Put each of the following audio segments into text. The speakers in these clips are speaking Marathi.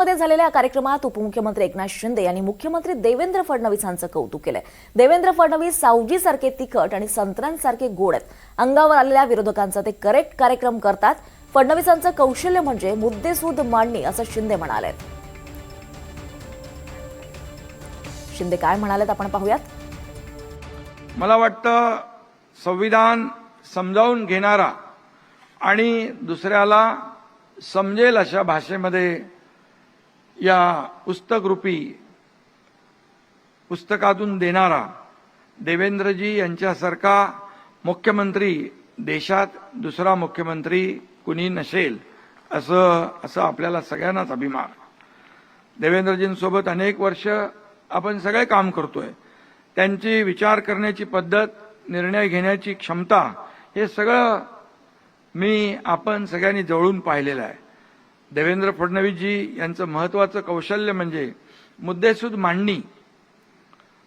मध्ये झालेल्या या कार्यक्रमात उपमुख्यमंत्री एकनाथ शिंदे यांनी मुख्यमंत्री देवेंद्र फडणवीसांचं कौतुक केलंय देवेंद्र फडणवीस सावजीसारखे तिखट आणि संत्र्यांसारखे गोड आहेत. अंगावर आलेल्या विरोधकांचा ते करेक्ट कार्यक्रम करतात. फडणवीसांचं कौशल्य म्हणजे मुद्देसूद मांडणी असं शिंदे म्हणाले शिंदे काय म्हणालेत आपण पाहूयात? मला वाटतं संविधान समजावून घेणारा आणि दुसऱ्याला समजेल अशा भाषेमध्ये या पुस्तकरूपी पुस्तकातून देणारा देवेंद्रजी यांच्यासारखा मुख्यमंत्री देशात दुसरा मुख्यमंत्री कुणी नसेल असं असं आपल्याला सगळ्यांनाच अभिमान. देवेंद्रजींसोबत अनेक वर्ष आपण सगळे काम करतोय. त्यांची विचार करण्याची पद्धत निर्णय घेण्याची क्षमता हे सगळं मी आपण सगळ्यांनी जवळून पाहिलेलं आहे. देवेंद्र फडणवीसजी यांचं महत्वाचं कौशल्य म्हणजे मुद्देसूद मांडणी.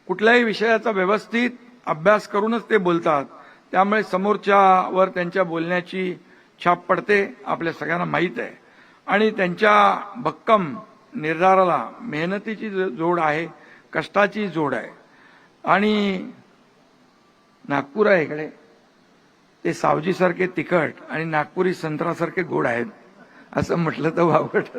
कुठल्याही विषयाचा व्यवस्थित अभ्यास करूनच ते बोलतात. त्यामुळे समोरच्यावर त्यांच्या बोलण्याची छाप पडते आपल्या सगळ्यांना माहीत आहे. आणि त्यांच्या भक्कम निर्धाराला मेहनतीची जोड आहे कष्टाची जोड आहे. आणि नागपूर आहे इकडे. ते सावजीसारखे तिखट आणि नागपुरी संत्रासारखे गोड आहेत. असं म्हटलं तर वावगट